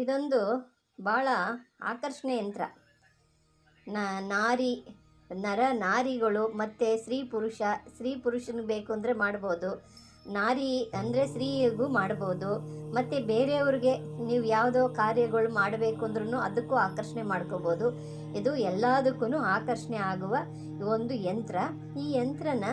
ಇದೊಂದು ಭಾಳ ಆಕರ್ಷಣೆ ಯಂತ್ರ. ನಾರಿ, ನರ ನಾರಿಗಳು ಮತ್ತು ಸ್ತ್ರೀ ಪುರುಷ, ಸ್ತ್ರೀ ಪುರುಷನಿಗೆ ಬೇಕು ಅಂದರೆ ಮಾಡ್ಬೋದು. ನಾರಿ ಅಂದರೆ ಸ್ತ್ರೀಗೂ ಮಾಡ್ಬೋದು. ಮತ್ತು ಬೇರೆಯವ್ರಿಗೆ ನೀವು ಯಾವುದೋ ಕಾರ್ಯಗಳು ಮಾಡಬೇಕು ಅಂದ್ರೂ ಅದಕ್ಕೂ ಆಕರ್ಷಣೆ ಮಾಡ್ಕೋಬೋದು. ಇದು ಎಲ್ಲದಕ್ಕೂ ಆಕರ್ಷಣೆ ಆಗುವ ಒಂದು ಯಂತ್ರ. ಈ ಯಂತ್ರನ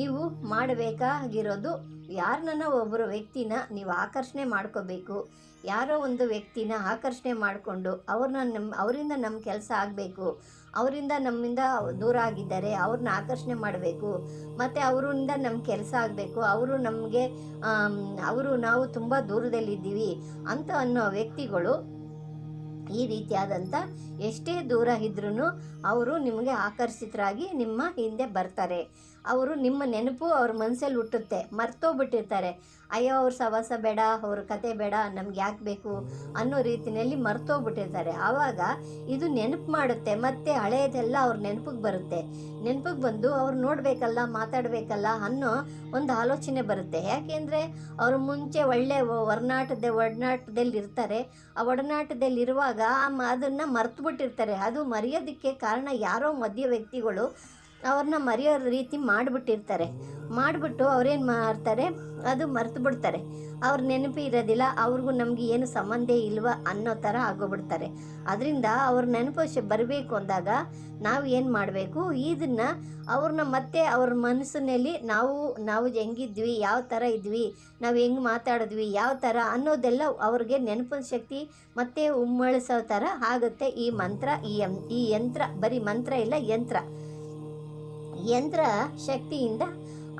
ನೀವು ಮಾಡಬೇಕಾಗಿರೋದು ಯಾರನ್ನ ಒಬ್ಬರು ವ್ಯಕ್ತಿನ ನೀವು ಆಕರ್ಷಣೆ ಮಾಡ್ಕೋಬೇಕು? ಯಾರೋ ಒಂದು ವ್ಯಕ್ತಿನ ಆಕರ್ಷಣೆ ಮಾಡಿಕೊಂಡು ಅವ್ರನ್ನ ನಮ್ಮ ಅವರಿಂದ ನಮ್ಮ ಕೆಲಸ ಆಗಬೇಕು. ಅವರಿಂದ ನಮ್ಮಿಂದ ದೂರ ಆಗಿದ್ದಾರೆ ಅವ್ರನ್ನ ಆಕರ್ಷಣೆ ಮಾಡಬೇಕು. ಮತ್ತು ಅವರಿಂದ ನಮ್ಮ ಕೆಲಸ ಆಗಬೇಕು. ಅವರು ನಮಗೆ ಅವರು ನಾವು ತುಂಬ ದೂರದಲ್ಲಿದ್ದೀವಿ ಅಂತ ಅನ್ನೋ ವ್ಯಕ್ತಿಗಳು ಈ ರೀತಿಯಾದಂಥ ಎಷ್ಟೇ ದೂರ ಇದ್ರೂ ಅವರು ನಿಮಗೆ ಆಕರ್ಷಿತರಾಗಿ ನಿಮ್ಮ ಹಿಂದೆ ಬರ್ತಾರೆ. ಅವರು ನಿಮ್ಮ ನೆನಪು ಅವ್ರ ಮನಸ್ಸಲ್ಲಿ ಹುಟ್ಟುತ್ತೆ. ಮರ್ತೋಗ್ಬಿಟ್ಟಿರ್ತಾರೆ. ಅಯ್ಯೋ, ಅವ್ರ ಸವಾಸ ಬೇಡ, ಅವ್ರ ಕತೆ ಬೇಡ, ನಮ್ಗೆ ಯಾಕೆ ಬೇಕು ಅನ್ನೋ ರೀತಿಯಲ್ಲಿ ಮರ್ತೋಗ್ಬಿಟ್ಟಿರ್ತಾರೆ. ಆವಾಗ ಇದು ನೆನಪು ಮಾಡುತ್ತೆ, ಮತ್ತು ಹಳೆಯದೆಲ್ಲ ಅವ್ರ ನೆನಪಿಗೆ ಬರುತ್ತೆ. ನೆನಪಿಗೆ ಬಂದು ಅವ್ರು ನೋಡಬೇಕಲ್ಲ, ಮಾತಾಡಬೇಕಲ್ಲ ಅನ್ನೋ ಒಂದು ಆಲೋಚನೆ ಬರುತ್ತೆ. ಯಾಕೆಂದರೆ ಅವರು ಮುಂಚೆ ಒಳ್ಳೆ ಒಡನಾಟದ ಒಡನಾಟದಲ್ಲಿ ಇರ್ತಾರೆ. ಆ ಒಡನಾಟದಲ್ಲಿರುವಾಗ ಅದನ್ನು ಮರ್ತು ಬಿಟ್ಟಿರ್ತಾರೆ ಅದು ಮರೆಯೋದಕ್ಕೆ ಕಾರಣ ಯಾರೋ ಮಧ್ಯ ವ್ಯಕ್ತಿಗಳು ಅವ್ರನ್ನ ಮರೆಯೋ ರೀತಿ ಮಾಡಿಬಿಟ್ಟಿರ್ತಾರೆ. ಮಾಡಿಬಿಟ್ಟು ಅವ್ರೇನು ಮಾಡ್ತಾರೆ? ಅದು ಮರೆತು ಬಿಡ್ತಾರೆ. ಅವ್ರ ನೆನಪು ಇರೋದಿಲ್ಲ, ಅವ್ರಿಗೂ ನಮಗೆ ಏನು ಸಂಬಂಧ ಇಲ್ವ ಅನ್ನೋ ಥರ ಆಗೋಗ್ಬಿಡ್ತಾರೆ. ಅದರಿಂದ ಅವ್ರ ನೆನಪು ಬರಬೇಕು ಅಂದಾಗ ನಾವು ಏನು ಮಾಡಬೇಕು? ಇದನ್ನು ಅವ್ರನ್ನ ಮತ್ತೆ ಅವ್ರ ಮನಸ್ಸಿನಲ್ಲಿ ನಾವು ನಾವು ಹೆಂಗಿದ್ವಿ, ಯಾವ ಥರ ಇದ್ವಿ, ನಾವು ಹೆಂಗೆ ಮಾತಾಡಿದ್ವಿ, ಯಾವ ಥರ ಅನ್ನೋದೆಲ್ಲ ಅವ್ರಿಗೆ ನೆನಪಿನ ಶಕ್ತಿ ಮತ್ತೆ ಉಮ್ಮಳಿಸೋ ಥರ ಆಗುತ್ತೆ ಈ ಮಂತ್ರ, ಈ ಈ ಯಂತ್ರ, ಬರೀ ಮಂತ್ರ ಇಲ್ಲ, ಯಂತ್ರ. ಯಂತ್ರ ಶಕ್ತಿಯಿಂದ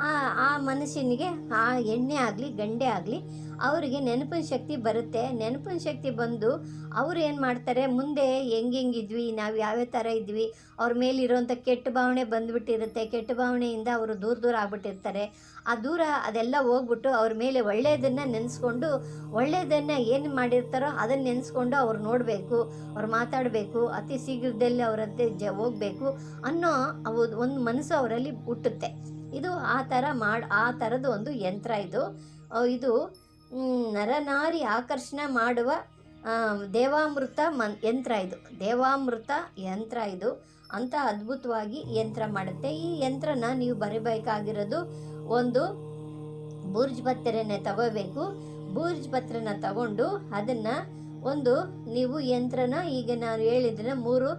ಆ ಆ ಮನುಷ್ಯನಿಗೆ ಆ ಎಣ್ಣೆ ಆಗಲಿ ಗಂಡೆ ಆಗಲಿ ಅವರಿಗೆ ನೆನಪಿನ ಶಕ್ತಿ ಬರುತ್ತೆ. ನೆನಪಿನ ಶಕ್ತಿ ಬಂದು ಅವ್ರು ಏನು ಮಾಡ್ತಾರೆ? ಮುಂದೆ ಹೆಂಗೆಂಗಿದ್ವಿ ನಾವು ಯಾವ್ಯಾವ ಥರ ಇದ್ವಿ? ಅವ್ರ ಮೇಲಿರೋಂಥ ಕೆಟ್ಟ ಭಾವನೆ ಬಂದುಬಿಟ್ಟಿರುತ್ತೆ. ಕೆಟ್ಟ ಭಾವನೆಯಿಂದ ಅವರು ದೂರ ದೂರ ಆಗ್ಬಿಟ್ಟಿರ್ತಾರೆ. ಆ ದೂರ ಅದೆಲ್ಲ ಹೋಗ್ಬಿಟ್ಟು ಅವ್ರ ಮೇಲೆ ಒಳ್ಳೆಯದನ್ನು ನೆನೆಸ್ಕೊಂಡು ಒಳ್ಳೆಯದನ್ನು ಏನು ಮಾಡಿರ್ತಾರೋ ಅದನ್ನು ನೆನೆಸ್ಕೊಂಡು ಅವ್ರು ನೋಡಬೇಕು, ಅವ್ರು ಮಾತಾಡಬೇಕು, ಅತಿ ಶೀಘ್ರದಲ್ಲಿ ಅವರಂತೆ ಜ ಹೋಗಬೇಕು ಅನ್ನೋ ಅವು ಒಂದು ಮನಸ್ಸು ಅವರಲ್ಲಿ ಹುಟ್ಟುತ್ತೆ. ಇದು ಆ ಥರ ಮಾಡಿ ಆ ಥರದ ಒಂದು ಯಂತ್ರ ಇದು. ಇದು ನರನಾರಿ ಆಕರ್ಷಣೆ ಮಾಡುವ ದೇವಾಮೃತ ಮನ್, ಯಂತ್ರ ಇದು. ದೇವಾಮೃತ ಯಂತ್ರ ಇದು. ಅಂತ ಅದ್ಭುತವಾಗಿ ಯಂತ್ರ ಮಾಡುತ್ತೆ. ಈ ಯಂತ್ರನ ನೀವು ಬರೀಬೇಕಾಗಿರೋದು ಒಂದು ಬೂರ್ಜ್ ಪತ್ರೆನ ತಗೋಬೇಕು. ಬೂರ್ಜ್ ಪತ್ರನ ತಗೊಂಡು ಅದನ್ನು ಒಂದು, ನೀವು ಯಂತ್ರನ, ಈಗ ನಾನು ಹೇಳಿದ್ರೆ ಮೂರು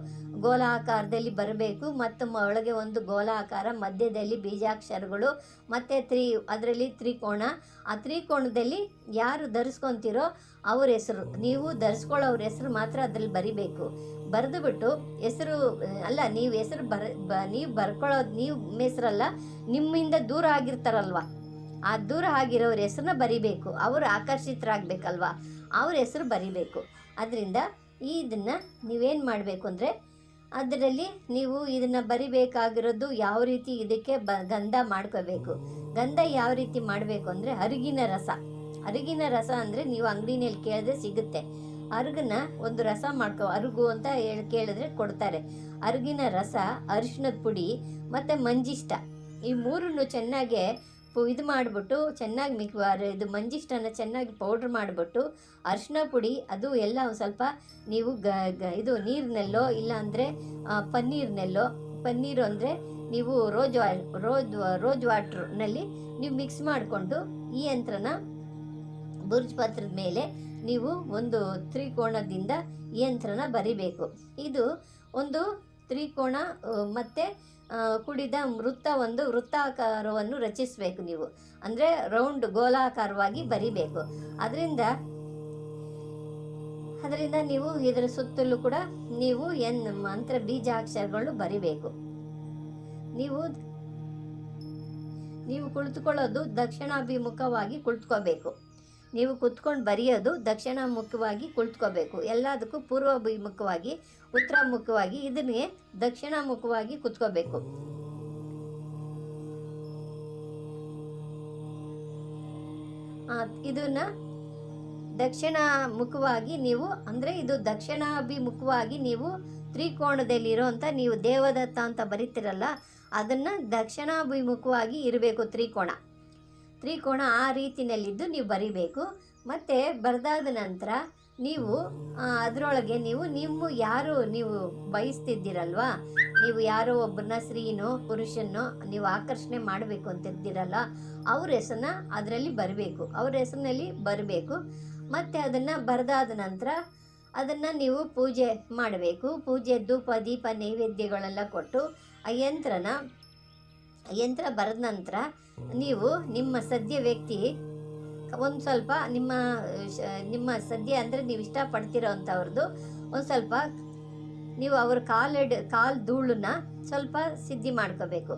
ಗೋಲಾಕಾರದಲ್ಲಿ ಬರಬೇಕು ಮತ್ತು ಒಳಗೆ ಒಂದು ಗೋಲಾಕಾರ, ಮಧ್ಯದಲ್ಲಿ ಬೀಜಾಕ್ಷರಗಳು ಮತ್ತು ತ್ರಿ, ಅದರಲ್ಲಿ ತ್ರಿಕೋಣ. ಆ ತ್ರಿಕೋಣದಲ್ಲಿ ಯಾರು ಧರಿಸ್ಕೊತಿರೋ ಅವ್ರ ಹೆಸರು. ನೀವು ಧರಿಸ್ಕೊಳ್ಳೋವ್ರ ಹೆಸರು ಮಾತ್ರ ಅದರಲ್ಲಿ ಬರಿಬೇಕು. ಬರೆದು ಬಿಟ್ಟು ಹೆಸರು, ಅಲ್ಲ, ನೀವು ಹೆಸರು ಬರ, ಬ, ನೀವು ಬರ್ಕೊಳ್ಳೋದು, ನೀವು ಹೆಸರಲ್ಲ, ನಿಮ್ಮಿಂದ ದೂರ ಆಗಿರ್ತಾರಲ್ವ? ಆ ದೂರ ಆಗಿರೋರ ಹೆಸರನ್ನ ಬರಿಬೇಕು. ಅವರು ಆಕರ್ಷಿತರಾಗಬೇಕಲ್ವ? ಅವ್ರ ಹೆಸರು ಬರಿಬೇಕು. ಅದರಿಂದ ಇದನ್ನು ನೀವೇನು ಮಾಡಬೇಕು ಅಂದರೆ ಅದರಲ್ಲಿ ನೀವು ಇದನ್ನು ಬರಿಬೇಕಾಗಿರೋದು ಯಾವ ರೀತಿ ಇದಕ್ಕೆ ಬ, ಗಂಧ ಮಾಡ್ಕೋಬೇಕು. ಗಂಧ ಯಾವ ರೀತಿ ಮಾಡಬೇಕು ಅಂದರೆ ಅರಿಗಿನ ರಸ. ಅರಿಗಿನ ರಸ ಅಂದರೆ ನೀವು ಅಂಗಡಿನಲ್ಲಿ ಕೇಳಿದ್ರೆ ಸಿಗುತ್ತೆ. ಅರ್ಗನ್ನ ಒಂದು ರಸ ಮಾಡ್ಕೊ, ಅರುಗು ಅಂತ ಹೇಳಿ ಕೇಳಿದ್ರೆ ಕೊಡ್ತಾರೆ. ಅರ್ಗಿನ ರಸ ಅರಿಶಿನದ ಪುಡಿ ಮತ್ತು ಮಂಜಿಷ್ಟ. ಈ ಮೂರನ್ನು ಚೆನ್ನಾಗೆ ಇದು ಮಾಡಿಬಿಟ್ಟು ಚೆನ್ನಾಗಿ ಮಿಕ್ ಇದು ಮಂಜಿಷ್ಟನ್ನು ಚೆನ್ನಾಗಿ ಪೌಡ್ರ್ ಮಾಡಿಬಿಟ್ಟು ಅರಿಶಿನ ಪುಡಿ, ಅದು ಎಲ್ಲ ಸ್ವಲ್ಪ ನೀವು ಗ ಗ ಇದು ನೀರಿನಲ್ಲೋ ಇಲ್ಲಾಂದರೆ ಪನ್ನೀರ್ನಲ್ಲೋ, ಪನ್ನೀರು ಅಂದರೆ ನೀವು ರೋಜ್ ವಾ ರೋಜ್ ರೋಜ್ ವಾಟ್ರ್ನಲ್ಲಿ ನೀವು ಮಿಕ್ಸ್ ಮಾಡಿಕೊಂಡು ಈ ಯಂತ್ರನ ಬುರ್ಜ್ ಪತ್ರದ ಮೇಲೆ ನೀವು ಒಂದು ತ್ರಿಕೋಣದಿಂದ ಯಂತ್ರನ ಬರಿಬೇಕು. ಇದು ಒಂದು ತ್ರಿಕೋಣ ಮತ್ತು ಕುಡಿದ ವೃತ್ತ ಒಂದು ವೃತ್ತಾಕಾರವನ್ನು ರಚಿಸಬೇಕು ನೀವು. ಅಂದರೆ ರೌಂಡ್ ಗೋಲಾಕಾರವಾಗಿ ಬರಿಬೇಕು. ಅದರಿಂದ ಅದರಿಂದ ನೀವು ಇದರ ಸುತ್ತಲೂ ಕೂಡ ನೀವು ಎನ್ ಮಂತ್ರ ಬೀಜಾಕ್ಷರಗಳು ಬರಿಬೇಕು. ನೀವು ನೀವು ಕುಳಿತುಕೊಳ್ಳೋದು ದಕ್ಷಿಣಾಭಿಮುಖವಾಗಿ ಕುಳಿತುಕೋಬೇಕು. ನೀವು ಕುತ್ಕೊಂಡು ಬರೆಯೋದು ದಕ್ಷಿಣಾಮುಖವಾಗಿ ಕುಳಿತ್ಕೋಬೇಕು. ಎಲ್ಲದಕ್ಕೂ ಪೂರ್ವಾಭಿಮುಖವಾಗಿ, ಉತ್ತರಾಮುಖವಾಗಿ ಇದನ್ನೇ ದಕ್ಷಿಣಾಮುಖವಾಗಿ ಕುತ್ಕೋಬೇಕು. ಇದನ್ನ ದಕ್ಷಿಣ ಮುಖವಾಗಿ ನೀವು, ಅಂದರೆ ಇದು ದಕ್ಷಿಣಾಭಿಮುಖವಾಗಿ ನೀವು ತ್ರಿಕೋಣದಲ್ಲಿರೋಂಥ ನೀವು ದೇವದತ್ತ ಅಂತ ಬರೀತಿರಲ್ಲ, ಅದನ್ನು ದಕ್ಷಿಣಾಭಿಮುಖವಾಗಿ ಇರಬೇಕು ತ್ರಿಕೋಣ ತ್ರಿಕೋಣ ಆ ರೀತಿಯಲ್ಲಿದ್ದು ನೀವು ಬರಿಬೇಕು. ಮತ್ತು ಬರೆದಾದ ನಂತರ ನೀವು ಅದರೊಳಗೆ ನೀವು, ನಿಮ್ಮ ಯಾರು ನೀವು ಬಯಸ್ತಿದ್ದೀರಲ್ವಾ? ನೀವು ಯಾರೋ ಒಬ್ಬರನ್ನ ಸ್ತ್ರೀನೋ ಪುರುಷನೋ ನೀವು ಆಕರ್ಷಣೆ ಮಾಡಬೇಕು ಅಂತಿದ್ದೀರಲ್ಲ, ಅವ್ರ ಹೆಸರನ್ನ ಅದರಲ್ಲಿ ಬರಬೇಕು. ಅವ್ರ ಹೆಸರಿನಲ್ಲಿ ಬರಬೇಕು. ಮತ್ತು ಅದನ್ನು ಬರೆದಾದ ನಂತರ ಅದನ್ನು ನೀವು ಪೂಜೆ ಮಾಡಬೇಕು. ಪೂಜೆ ಧೂಪ, ದೀಪ ನೈವೇದ್ಯಗಳೆಲ್ಲ ಕೊಟ್ಟು ಆ ಯಂತ್ರನ ಯಂತ್ರ ಬರೆದ ನಂತರ ನೀವು ನಿಮ್ಮ ಸದ್ಯ ವ್ಯಕ್ತಿ, ಒಂದು ಸ್ವಲ್ಪ ನಿಮ್ಮ ನಿಮ್ಮ ಸದ್ಯ ಅಂದರೆ ನೀವು ಇಷ್ಟಪಡ್ತಿರೋ ಅಂಥವ್ರದ್ದು ಒಂದು ಸ್ವಲ್ಪ ನೀವು ಅವ್ರ ಕಾಲೆಡ್ ಕಾಲು ಧೂಳನ್ನ ಸ್ವಲ್ಪ ಸಿದ್ಧಿ ಮಾಡ್ಕೋಬೇಕು.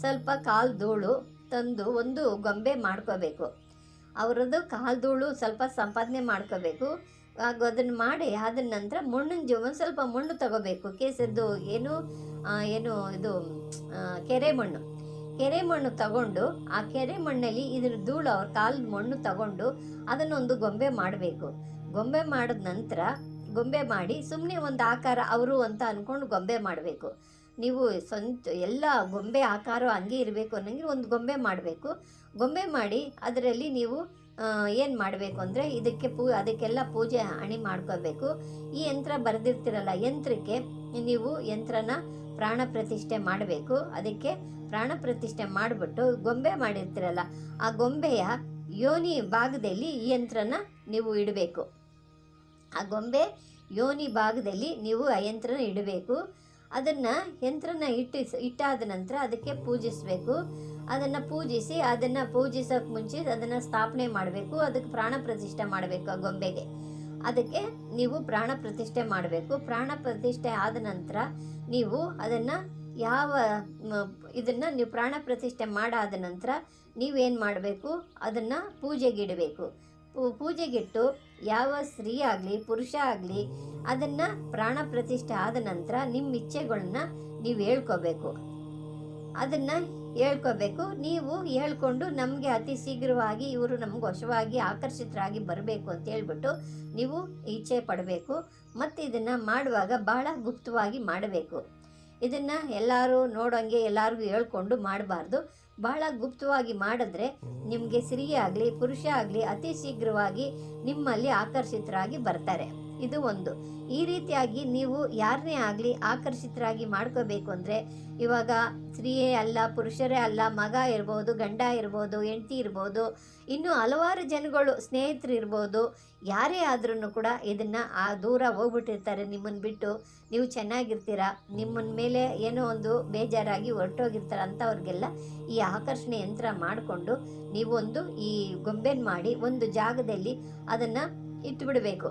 ಸ್ವಲ್ಪ ಕಾಲು ಧೂಳು ತಂದು ಒಂದು ಗೊಂಬೆ ಮಾಡ್ಕೋಬೇಕು. ಅವರದ್ದು ಕಾಲು ಧೂಳು ಸ್ವಲ್ಪ ಸಂಪಾದನೆ ಮಾಡ್ಕೋಬೇಕು. ಆಗ ಅದನ್ನು ಮಾಡಿ ಆದ ನಂತರ ಮಣ್ಣಿನ ಜೀವ, ಒಂದು ಸ್ವಲ್ಪ ಮಣ್ಣು ತಗೋಬೇಕು. ಕೇಸರದ್ದು ಏನು ಏನು ಇದು ಕೆರೆ ಮಣ್ಣು. ಕೆರೆ ಮಣ್ಣು ತಗೊಂಡು, ಆ ಕೆರೆ ಮಣ್ಣಲ್ಲಿ ಇದ್ರ ಧೂಳು ಅವ್ರ ಕಾಲು ಮಣ್ಣು ತಗೊಂಡು ಅದನ್ನೊಂದು ಗೊಂಬೆ ಮಾಡಬೇಕು. ಗೊಂಬೆ ಮಾಡಿದ ನಂತರ ಗೊಂಬೆ ಮಾಡಿ ಸುಮ್ಮನೆ ಒಂದು ಆಕಾರ ಅವರು ಅಂತ ಅಂದ್ಕೊಂಡು ಗೊಂಬೆ ಮಾಡಬೇಕು. ನೀವು ಸ್ವಂತ ಎಲ್ಲ ಗೊಂಬೆ ಆಕಾರ ಹಂಗೆ ಇರಬೇಕು ಅನ್ನಂಗೆ ಒಂದು ಗೊಂಬೆ ಮಾಡಬೇಕು. ಗೊಂಬೆ ಮಾಡಿ ಅದರಲ್ಲಿ ನೀವು ಏನು ಮಾಡಬೇಕು ಅಂದರೆ ಇದಕ್ಕೆ ಪೂ, ಅದಕ್ಕೆಲ್ಲ ಪೂಜೆ ಹಣಿ ಮಾಡ್ಕೋಬೇಕು ಈ ಯಂತ್ರ ಬರೆದಿರ್ತಿರಲ್ಲ, ಯಂತ್ರಕ್ಕೆ ನೀವು ಯಂತ್ರನ ಪ್ರಾಣ ಪ್ರತಿಷ್ಠೆ ಮಾಡಬೇಕು. ಅದಕ್ಕೆ ಪ್ರಾಣ ಪ್ರತಿಷ್ಠೆ ಮಾಡಿಬಿಟ್ಟು ಗೊಂಬೆ ಮಾಡಿರ್ತಿರಲ್ಲ, ಆ ಗೊಂಬೆಯ ಯೋನಿ ಭಾಗದಲ್ಲಿ ಈ ಯಂತ್ರನ ನೀವು ಇಡಬೇಕು. ಆ ಗೊಂಬೆ ಯೋನಿ ಭಾಗದಲ್ಲಿ ನೀವು ಆ ಯಂತ್ರನ ಇಡಬೇಕು. ಅದನ್ನು ಯಂತ್ರನ ಇಟ್ಟು ಇಟ್ಟಾದ ನಂತರ ಅದಕ್ಕೆ ಪೂಜಿಸಬೇಕು. ಅದನ್ನು ಪೂಜಿಸಿ, ಅದನ್ನು ಪೂಜಿಸೋಕೆ ಮುಂಚೆ ಅದನ್ನು ಸ್ಥಾಪನೆ ಮಾಡಬೇಕು. ಅದಕ್ಕೆ ಪ್ರಾಣ ಪ್ರತಿಷ್ಠೆ ಮಾಡಬೇಕು ಆ ಗೊಂಬೆಗೆ. ಅದಕ್ಕೆ ನೀವು ಪ್ರಾಣ ಪ್ರತಿಷ್ಠೆ ಮಾಡಬೇಕು. ಪ್ರಾಣ ಪ್ರತಿಷ್ಠೆ ಆದ ನಂತರ ನೀವು ಅದನ್ನು ಯಾವ ಇದನ್ನು ನೀವು ಪ್ರಾಣ ಪ್ರತಿಷ್ಠೆ ಮಾಡಾದ ನಂತರ ನೀವೇನು ಮಾಡಬೇಕು? ಅದನ್ನು ಪೂಜೆಗಿಡಬೇಕು ಪೂಜೆಗಿಟ್ಟು ಯಾವ ಸ್ತ್ರೀ ಆಗಲಿ, ಪುರುಷ ಆಗಲಿ ಅದನ್ನು ಪ್ರಾಣ ಪ್ರತಿಷ್ಠೆ ಆದ ನಂತರ ನಿಮ್ಮ ಇಚ್ಛೆಗಳನ್ನ ನೀವು ಹೇಳ್ಕೋಬೇಕು. ಅದನ್ನು ಹೇಳ್ಕೋಬೇಕು. ನೀವು ಹೇಳ್ಕೊಂಡು ನಮಗೆ ಅತಿ ಶೀಘ್ರವಾಗಿ ಇವರು ನಮ್ಗೆ ವಶವಾಗಿ ಆಕರ್ಷಿತರಾಗಿ ಬರಬೇಕು ಅಂತ ಹೇಳ್ಬಿಟ್ಟು ನೀವು ಇಚ್ಛೆ ಪಡಬೇಕು. ಮತ್ತು ಇದನ್ನು ಮಾಡುವಾಗ ಬಹಳ ಗುಪ್ತವಾಗಿ ಮಾಡಬೇಕು. ಇದನ್ನು ಎಲ್ಲರೂ ನೋಡೋಂಗೆ ಎಲ್ಲರಿಗೂ ಹೇಳ್ಕೊಂಡು ಮಾಡಬಾರ್ದು. ಬಹಳ ಗುಪ್ತವಾಗಿ ಮಾಡಿದ್ರೆ ನಿಮಗೆ ಸ್ತ್ರೀ ಆಗಲಿ ಪುರುಷ ಆಗಲಿ ಅತಿ ಶೀಘ್ರವಾಗಿ ನಿಮ್ಮಲ್ಲಿ ಆಕರ್ಷಿತರಾಗಿ ಬರ್ತಾರೆ. ಇದು ಒಂದು. ಈ ರೀತಿಯಾಗಿ ನೀವು ಯಾರನ್ನೇ ಆಗಲಿ ಆಕರ್ಷಿತರಾಗಿ ಮಾಡ್ಕೋಬೇಕು ಅಂದರೆ ಇವಾಗ ಸ್ತ್ರೀಯೇ ಅಲ್ಲ, ಪುರುಷರೇ ಅಲ್ಲ, ಮಗ ಇರ್ಬೋದು, ಗಂಡ ಇರ್ಬೋದು, ಹೆಂಡತಿ ಇರ್ಬೋದು, ಇನ್ನು ಹಲವಾರು ಜನಗಳು ಸ್ನೇಹಿತರು ಇರ್ಬೋದು, ಯಾರೇ ಆದ್ರೂ ಕೂಡ ಇದನ್ನು ಆ ದೂರ ಹೋಗ್ಬಿಟ್ಟಿರ್ತಾರೆ ನಿಮ್ಮನ್ನು ಬಿಟ್ಟು. ನೀವು ಚೆನ್ನಾಗಿರ್ತೀರ? ನಿಮ್ಮನ್ನ ಮೇಲೆ ಏನೋ ಒಂದು ಬೇಜಾರಾಗಿ ಹೊರಟೋಗಿರ್ತಾರೆ ಅಂಥವ್ರಿಗೆಲ್ಲ ಈ ಆಕರ್ಷಣೆ ಯಂತ್ರ ಮಾಡಿಕೊಂಡು ನೀವೊಂದು ಈ ಗೊಂಬೆನ ಮಾಡಿ ಒಂದು ಜಾಗದಲ್ಲಿ ಅದನ್ನು ಇಟ್ಬಿಡಬೇಕು.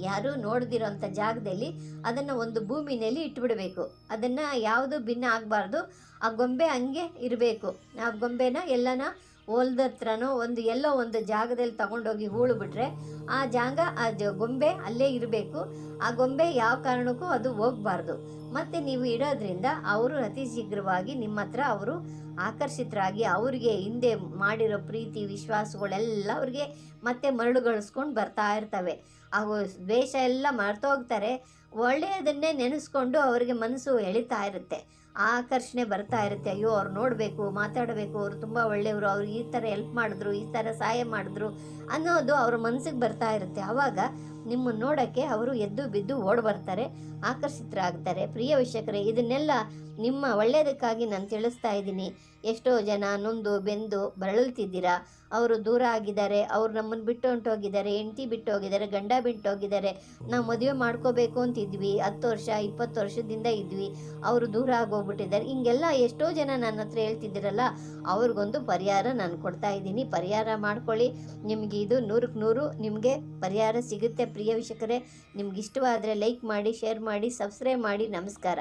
ಯಾರು ನೋಡ್ದಿರೋಂಥ ಜಾಗದಲ್ಲಿ ಅದನ್ನು ಒಂದು ಭೂಮಿನಲ್ಲಿ ಇಟ್ಬಿಡಬೇಕು. ಅದನ್ನು ಯಾವುದು ಭಿನ್ನ ಆಗಬಾರ್ದು. ಆ ಗೊಂಬೆ ಹಂಗೆ ಇರಬೇಕು. ಆ ಗೊಂಬೆನ ಎಲ್ಲನ ಹೊಲ್ದ ಹತ್ರನೋ ಒಂದು ಎಲ್ಲೋ ಒಂದು ಜಾಗದಲ್ಲಿ ತಗೊಂಡೋಗಿ ಹೂಳು ಬಿಟ್ರೆ ಆ ಜಾಗ, ಆ ಜ ಗೊಂಬೆ ಅಲ್ಲೇ ಇರಬೇಕು. ಆ ಗೊಂಬೆ ಯಾವ ಕಾರಣಕ್ಕೂ ಅದು ಹೋಗ್ಬಾರ್ದು. ಮತ್ತು ನೀವು ಇಡೋದ್ರಿಂದ ಅವರು ಅತಿ ಶೀಘ್ರವಾಗಿ ನಿಮ್ಮ ಹತ್ರ ಅವರು ಆಕರ್ಷಿತರಾಗಿ ಅವರಿಗೆ ಹಿಂದೆ ಮಾಡಿರೋ ಪ್ರೀತಿ, ವಿಶ್ವಾಸಗಳೆಲ್ಲ ಅವ್ರಿಗೆ ಮತ್ತೆ ಮರಳುಗಳಿಸ್ಕೊಂಡು ಬರ್ತಾ ಇರ್ತವೆ. ಅವು ದ್ವೇಷ ಎಲ್ಲ ಮರ್ತೋಗ್ತಾರೆ ಒಳ್ಳೆಯದನ್ನೇ ನೆನೆಸ್ಕೊಂಡು ಅವರಿಗೆ ಮನಸ್ಸು ಎಳಿತಾ ಇರುತ್ತೆ. ಆಕರ್ಷಣೆ ಬರ್ತಾ ಇರುತ್ತೆ. ಅಯ್ಯೋ, ಅವ್ರು ನೋಡಬೇಕು, ಮಾತಾಡಬೇಕು, ಅವರು ತುಂಬ ಒಳ್ಳೆಯವರು, ಅವ್ರು ಈ ಥರ ಹೆಲ್ಪ್ ಮಾಡಿದ್ರು, ಈ ಥರ ಸಹಾಯ ಮಾಡಿದ್ರು ಅನ್ನೋದು ಅವ್ರ ಮನಸ್ಸಿಗೆ ಬರ್ತಾ ಇರುತ್ತೆ. ಆವಾಗ ನಿಮ್ಮನ್ನು ನೋಡೋಕ್ಕೆ ಅವರು ಎದ್ದು ಬಿದ್ದು ಓಡ್ ಬರ್ತಾರೆ, ಆಕರ್ಷಿತರಾಗ್ತಾರೆ. ಪ್ರಿಯ ವೀಕ್ಷಕರೇ, ಇದನ್ನೆಲ್ಲ ನಿಮ್ಮ ಒಳ್ಳೆಯದಕ್ಕಾಗಿ ನಾನು ತಿಳಿಸ್ತಾ ಇದ್ದೀನಿ. ಎಷ್ಟೋ ಜನ ನೊಂದು ಬೆಂದು ಬರಳುತ್ತಿದ್ದೀರಾ ಅವರು ದೂರ ಆಗಿದ್ದಾರೆ, ಅವ್ರು ನಮ್ಮನ್ನು ಬಿಟ್ಟು ಹೊಂಟೋಗಿದ್ದಾರೆ ಹೆಂಡತಿ ಬಿಟ್ಟು ಹೋಗಿದ್ದಾರೆ ಗಂಡ ಬಿಟ್ಟು ಹೋಗಿದ್ದಾರೆ ನಾವು ಮದುವೆ ಮಾಡ್ಕೋಬೇಕು ಅಂತಿದ್ವಿ, ಹತ್ತು ವರ್ಷ, ಇಪ್ಪತ್ತು ವರ್ಷದಿಂದ ಇದ್ವಿ. ಅವರು ದೂರ ಆಗೋಗ್ಬಿಟ್ಟಿದ್ದಾರೆ. ಹಿಂಗೆಲ್ಲ ಎಷ್ಟೋ ಜನ ನನ್ನ ಹತ್ರ ಹೇಳ್ತಿದ್ದೀರಲ್ಲ, ಅವ್ರಿಗೊಂದು ಪರಿಹಾರ ನಾನು ಕೊಡ್ತಾ ಇದ್ದೀನಿ. ಪರಿಹಾರ ಮಾಡ್ಕೊಳ್ಳಿ. ನಿಮಗೆ ಇದು ನೂರಕ್ಕೆ ನೂರು, ನಿಮಗೆ ಪರಿಹಾರ ಸಿಗುತ್ತೆ ಪ್ರಿಯ ವೀಕ್ಷಕರೇ ನಿಮ್ಗೆ ಇಷ್ಟವಾದರೆ ಲೈಕ್ ಮಾಡಿ ಶೇರ್ ಮಾಡಿ ಸಬ್ಸ್ಕ್ರೈಬ್ ಮಾಡಿ ನಮಸ್ಕಾರ.